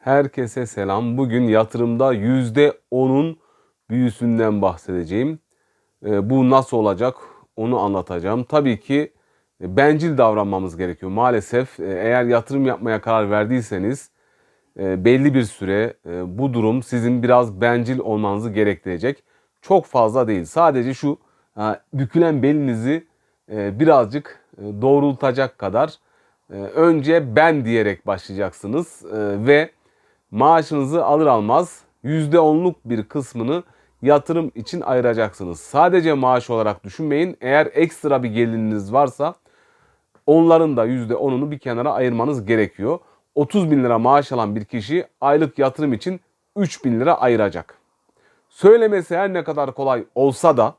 Herkese selam. Bugün yatırımda %10'un büyüsünden bahsedeceğim. Ee, bu nasıl olacak onu anlatacağım. Tabii ki e, bencil davranmamız gerekiyor. Maalesef e, eğer yatırım yapmaya karar verdiyseniz e, belli bir süre e, bu durum sizin biraz bencil olmanızı gerektirecek. Çok fazla değil. Sadece şu bükülen belinizi birazcık doğrultacak kadar önce ben diyerek başlayacaksınız ve maaşınızı alır almaz %10'luk bir kısmını yatırım için ayıracaksınız. Sadece maaş olarak düşünmeyin. Eğer ekstra bir geliriniz varsa onların da %10'unu bir kenara ayırmanız gerekiyor. 30 bin lira maaş alan bir kişi aylık yatırım için 3 bin lira ayıracak. Söylemesi her ne kadar kolay olsa da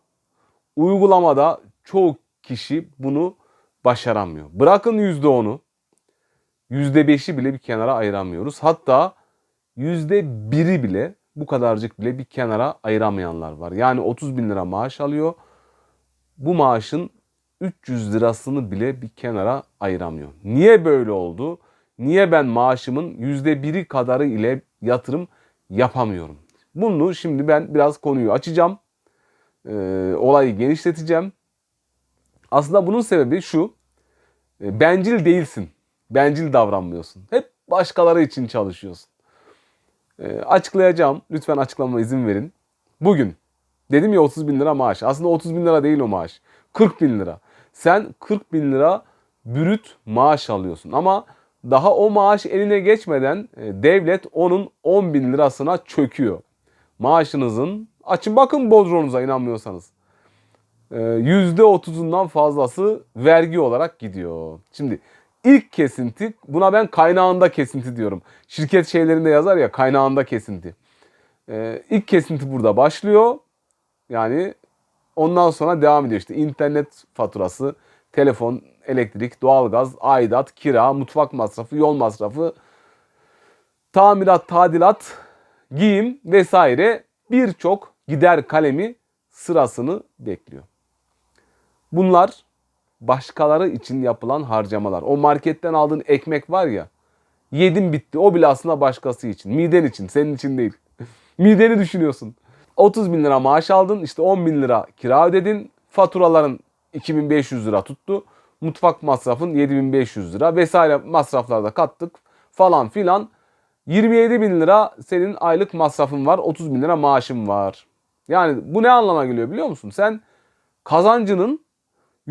uygulamada çoğu kişi bunu başaramıyor. Bırakın %10'u, %5'i bile bir kenara ayıramıyoruz. Hatta %1'i bile bu kadarcık bile bir kenara ayıramayanlar var. Yani 30 bin lira maaş alıyor. Bu maaşın 300 lirasını bile bir kenara ayıramıyor. Niye böyle oldu? Niye ben maaşımın %1'i kadarı ile yatırım yapamıyorum? Bunu şimdi ben biraz konuyu açacağım. Ee, olayı genişleteceğim. Aslında bunun sebebi şu. E, bencil değilsin. Bencil davranmıyorsun. Hep başkaları için çalışıyorsun. E, açıklayacağım. Lütfen açıklamama izin verin. Bugün dedim ya 30 bin lira maaş. Aslında 30 bin lira değil o maaş. 40 bin lira. Sen 40 bin lira bürüt maaş alıyorsun. Ama daha o maaş eline geçmeden e, devlet onun 10 bin lirasına çöküyor. Maaşınızın açın bakın bodronuza inanmıyorsanız. %30'undan fazlası vergi olarak gidiyor. Şimdi ilk kesinti buna ben kaynağında kesinti diyorum. Şirket şeylerinde yazar ya kaynağında kesinti. Ee, ilk kesinti burada başlıyor. Yani ondan sonra devam ediyor işte internet faturası, telefon, elektrik, doğalgaz, aidat, kira, mutfak masrafı, yol masrafı, tamirat, tadilat, giyim vesaire birçok gider kalemi sırasını bekliyor. Bunlar başkaları için yapılan harcamalar. O marketten aldığın ekmek var ya. Yedim bitti. O bile aslında başkası için. Miden için. Senin için değil. Mideni düşünüyorsun. 30 bin lira maaş aldın. işte 10 bin lira kira ödedin. Faturaların 2500 lira tuttu. Mutfak masrafın 7500 lira vesaire masraflarda kattık falan filan. 27 bin lira senin aylık masrafın var. 30 bin lira maaşın var. Yani bu ne anlama geliyor biliyor musun? Sen kazancının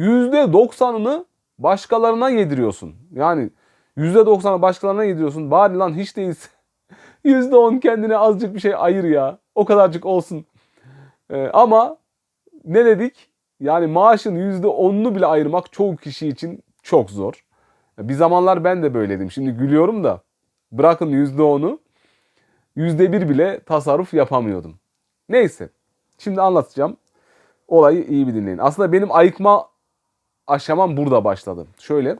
%90'ını başkalarına yediriyorsun. Yani %90'ı başkalarına yediriyorsun. Bari lan hiç değilse %10 kendine azıcık bir şey ayır ya. O kadarcık olsun. Ee, ama ne dedik? Yani maaşın %10'unu bile ayırmak çoğu kişi için çok zor. Bir zamanlar ben de böyleydim. Şimdi gülüyorum da bırakın %10'u %1 bile tasarruf yapamıyordum. Neyse. Şimdi anlatacağım. Olayı iyi bir dinleyin. Aslında benim ayıkma aşamam burada başladı. Şöyle.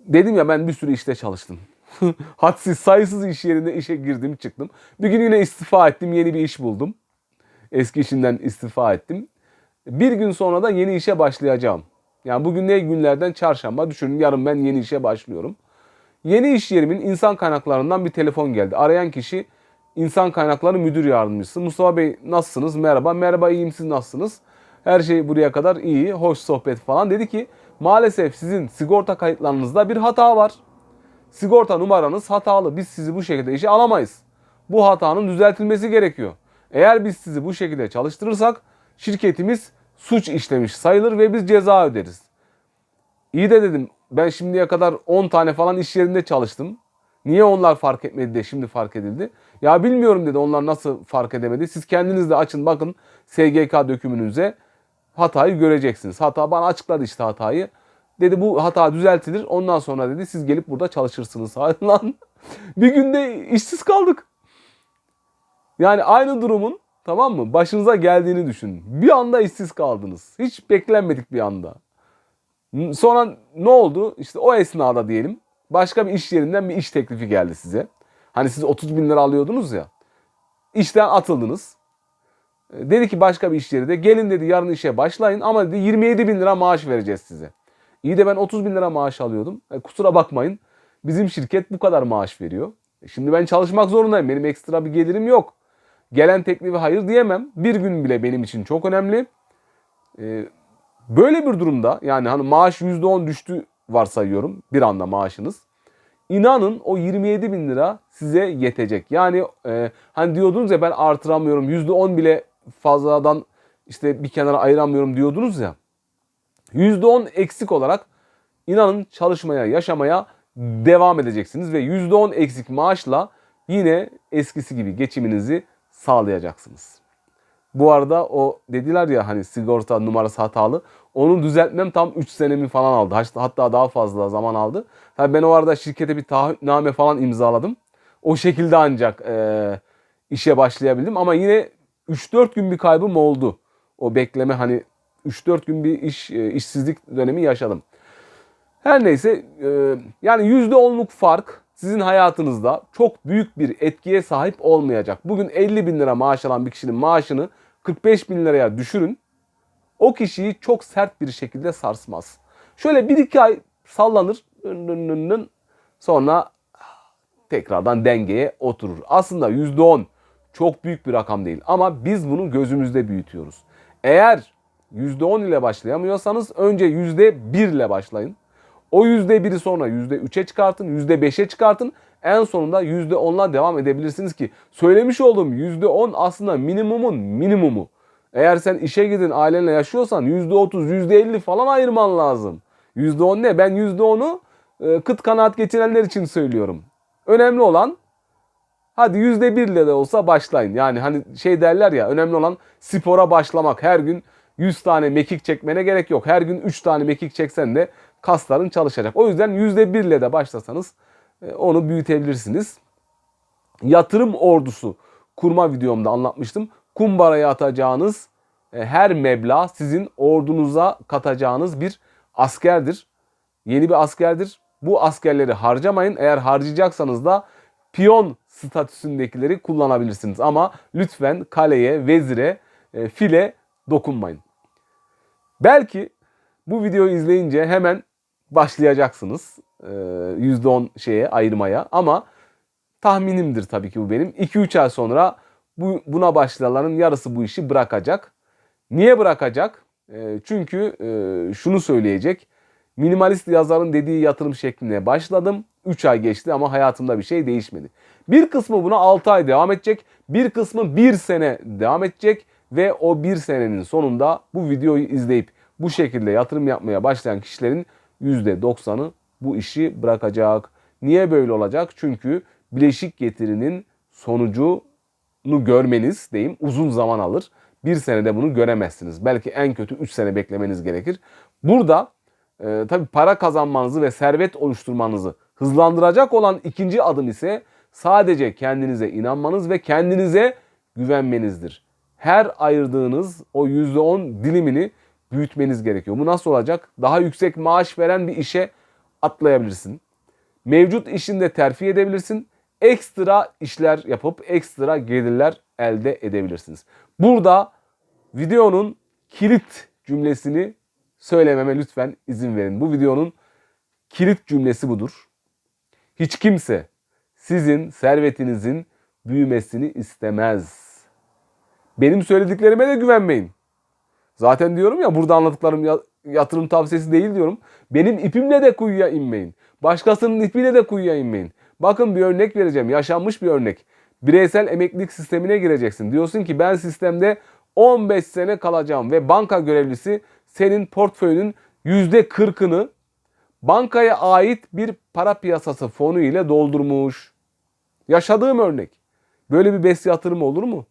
Dedim ya ben bir sürü işte çalıştım. Hadsiz sayısız iş yerinde işe girdim çıktım. Bir gün yine istifa ettim yeni bir iş buldum. Eski işimden istifa ettim. Bir gün sonra da yeni işe başlayacağım. Yani bugün ne günlerden çarşamba düşünün yarın ben yeni işe başlıyorum. Yeni iş yerimin insan kaynaklarından bir telefon geldi. Arayan kişi insan kaynakları müdür yardımcısı. Mustafa Bey nasılsınız? Merhaba. Merhaba iyiyim siz nasılsınız? Her şey buraya kadar iyi, hoş sohbet falan. Dedi ki maalesef sizin sigorta kayıtlarınızda bir hata var. Sigorta numaranız hatalı. Biz sizi bu şekilde işe alamayız. Bu hatanın düzeltilmesi gerekiyor. Eğer biz sizi bu şekilde çalıştırırsak şirketimiz suç işlemiş sayılır ve biz ceza öderiz. İyi de dedim ben şimdiye kadar 10 tane falan iş yerinde çalıştım. Niye onlar fark etmedi de şimdi fark edildi? Ya bilmiyorum dedi onlar nasıl fark edemedi. Siz kendiniz de açın bakın SGK dökümünüze hatayı göreceksiniz. Hata bana açıkladı işte hatayı. Dedi bu hata düzeltilir. Ondan sonra dedi siz gelip burada çalışırsınız. Lan. Bir günde işsiz kaldık. Yani aynı durumun tamam mı? Başınıza geldiğini düşünün. Bir anda işsiz kaldınız. Hiç beklenmedik bir anda. Sonra ne oldu? İşte o esnada diyelim başka bir iş yerinden bir iş teklifi geldi size. Hani siz 30 bin lira alıyordunuz ya. İşten atıldınız. E, Dedi ki başka bir iş yeri de gelin dedi yarın işe başlayın ama dedi 27 bin lira maaş vereceğiz size. İyi de ben 30 bin lira maaş alıyordum. E, kusura bakmayın. bizim şirket bu kadar maaş veriyor. E Şimdi ben çalışmak zorundayım. Benim ekstra bir gelirim yok. Gelen teklife hayır diyemem. Bir gün bile benim için çok önemli. Ee, böyle bir durumda yani hani maaş %10 düştü varsayıyorum bir anda maaşınız. İnanın o 27 bin lira size yetecek. Yani e, hani diyordunuz ya ben artıramıyorum %10 bile fazladan işte bir kenara ayıramıyorum diyordunuz ya. %10 eksik olarak inanın çalışmaya, yaşamaya devam edeceksiniz ve %10 eksik maaşla yine eskisi gibi geçiminizi sağlayacaksınız. Bu arada o dediler ya hani sigorta numarası hatalı. Onu düzeltmem tam 3 senemi falan aldı. Hatta daha fazla zaman aldı. Tabii ben o arada şirkete bir taahhütname falan imzaladım. O şekilde ancak e, işe başlayabildim. Ama yine 3-4 gün bir kaybım oldu. O bekleme hani 3-4 gün bir iş e, işsizlik dönemi yaşadım. Her neyse e, yani %10'luk fark sizin hayatınızda çok büyük bir etkiye sahip olmayacak. Bugün 50 bin lira maaş alan bir kişinin maaşını 45 bin liraya düşürün. O kişiyi çok sert bir şekilde sarsmaz. Şöyle 1-2 ay sallanır. Sonra tekrardan dengeye oturur. Aslında %10 çok büyük bir rakam değil ama biz bunu gözümüzde büyütüyoruz. Eğer %10 ile başlayamıyorsanız önce %1 ile başlayın. O %1'i sonra %3'e çıkartın, %5'e çıkartın. En sonunda %10'la devam edebilirsiniz ki söylemiş olduğum %10 aslında minimumun minimumu. Eğer sen işe gidin ailenle yaşıyorsan %30, %50 falan ayırman lazım. %10 ne? Ben %10'u e, kıt kanaat getirenler için söylüyorum. Önemli olan hadi %1 ile de olsa başlayın. Yani hani şey derler ya önemli olan spora başlamak. Her gün 100 tane mekik çekmene gerek yok. Her gün 3 tane mekik çeksen de kasların çalışacak. O yüzden %1 ile de başlasanız e, onu büyütebilirsiniz. Yatırım ordusu kurma videomda anlatmıştım. Kumbaraya atacağınız e, her meblağ sizin ordunuza katacağınız bir askerdir. Yeni bir askerdir. Bu askerleri harcamayın. Eğer harcayacaksanız da piyon statüsündekileri kullanabilirsiniz. Ama lütfen kaleye, vezire, e, file dokunmayın. Belki bu videoyu izleyince hemen başlayacaksınız %10 şeye ayırmaya ama tahminimdir tabii ki bu benim. 2-3 ay sonra bu, buna başlayanların yarısı bu işi bırakacak. Niye bırakacak? Çünkü şunu söyleyecek. Minimalist yazarın dediği yatırım şekline başladım. 3 ay geçti ama hayatımda bir şey değişmedi. Bir kısmı buna 6 ay devam edecek. Bir kısmı 1 sene devam edecek. Ve o 1 senenin sonunda bu videoyu izleyip bu şekilde yatırım yapmaya başlayan kişilerin %90'ı bu işi bırakacak. Niye böyle olacak? Çünkü bileşik getirinin sonucunu görmeniz diyeyim uzun zaman alır. Bir senede bunu göremezsiniz. Belki en kötü 3 sene beklemeniz gerekir. Burada e, tabii para kazanmanızı ve servet oluşturmanızı hızlandıracak olan ikinci adım ise sadece kendinize inanmanız ve kendinize güvenmenizdir. Her ayırdığınız o %10 dilimini büyütmeniz gerekiyor. Bu nasıl olacak? Daha yüksek maaş veren bir işe atlayabilirsin. Mevcut işinde terfi edebilirsin. Ekstra işler yapıp ekstra gelirler elde edebilirsiniz. Burada videonun kilit cümlesini söylememe lütfen izin verin. Bu videonun kilit cümlesi budur. Hiç kimse sizin servetinizin büyümesini istemez. Benim söylediklerime de güvenmeyin. Zaten diyorum ya burada anlattıklarım yatırım tavsiyesi değil diyorum. Benim ipimle de kuyuya inmeyin. Başkasının ipiyle de kuyuya inmeyin. Bakın bir örnek vereceğim. Yaşanmış bir örnek. Bireysel emeklilik sistemine gireceksin. Diyorsun ki ben sistemde 15 sene kalacağım ve banka görevlisi senin portföyünün %40'ını bankaya ait bir para piyasası fonu ile doldurmuş. Yaşadığım örnek. Böyle bir bes yatırım olur mu?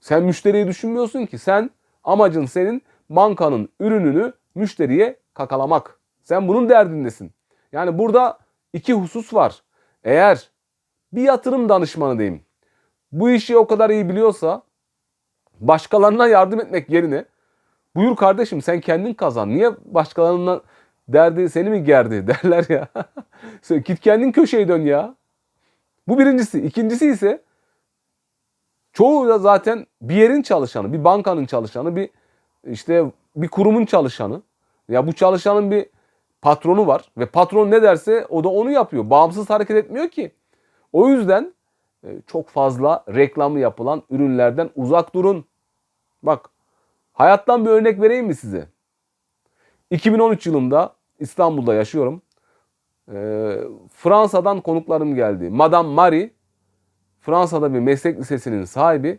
Sen müşteriyi düşünmüyorsun ki. Sen amacın senin bankanın ürününü müşteriye kakalamak. Sen bunun derdindesin. Yani burada iki husus var. Eğer bir yatırım danışmanı diyeyim. Bu işi o kadar iyi biliyorsa başkalarına yardım etmek yerine buyur kardeşim sen kendin kazan. Niye başkalarına derdi seni mi gerdi derler ya. Git kendin köşeye dön ya. Bu birincisi. İkincisi ise çoğu da zaten bir yerin çalışanı, bir bankanın çalışanı, bir işte bir kurumun çalışanı. Ya bu çalışanın bir patronu var ve patron ne derse o da onu yapıyor. Bağımsız hareket etmiyor ki. O yüzden e, çok fazla reklamı yapılan ürünlerden uzak durun. Bak hayattan bir örnek vereyim mi size? 2013 yılında İstanbul'da yaşıyorum. Ee, Fransa'dan konuklarım geldi. Madame Marie Fransa'da bir meslek lisesinin sahibi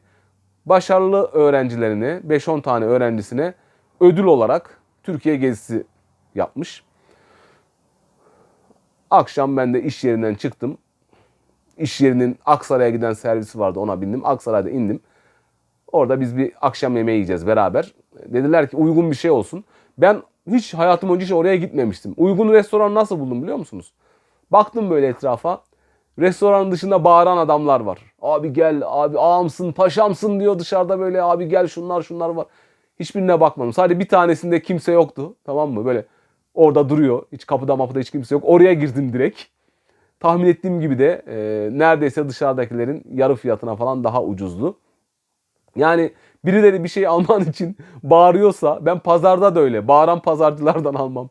başarılı öğrencilerine 5-10 tane öğrencisine ödül olarak Türkiye gezisi yapmış. Akşam ben de iş yerinden çıktım. İş yerinin Aksaray'a giden servisi vardı ona bindim. Aksaray'da indim. Orada biz bir akşam yemeği yiyeceğiz beraber. Dediler ki uygun bir şey olsun. Ben hiç hayatım önce hiç oraya gitmemiştim. Uygun restoran nasıl buldum biliyor musunuz? Baktım böyle etrafa. Restoranın dışında bağıran adamlar var. Abi gel, abi ağamsın, paşamsın diyor dışarıda böyle. Abi gel şunlar şunlar var. Hiçbirine bakmadım. Sadece bir tanesinde kimse yoktu. Tamam mı? Böyle orada duruyor. Hiç kapıda mapıda hiç kimse yok. Oraya girdim direkt. Tahmin ettiğim gibi de e, neredeyse dışarıdakilerin yarı fiyatına falan daha ucuzdu. Yani birileri bir şey alman için bağırıyorsa ben pazarda da öyle. Bağıran pazarcılardan almam.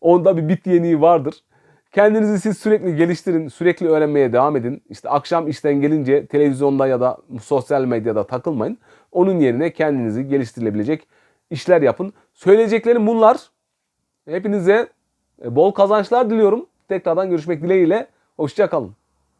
Onda bir bit yeniği vardır. Kendinizi siz sürekli geliştirin, sürekli öğrenmeye devam edin. İşte akşam işten gelince televizyonda ya da sosyal medyada takılmayın. Onun yerine kendinizi geliştirilebilecek işler yapın. Söyleyeceklerim bunlar. Hepinize bol kazançlar diliyorum. Tekrardan görüşmek dileğiyle. Hoşçakalın.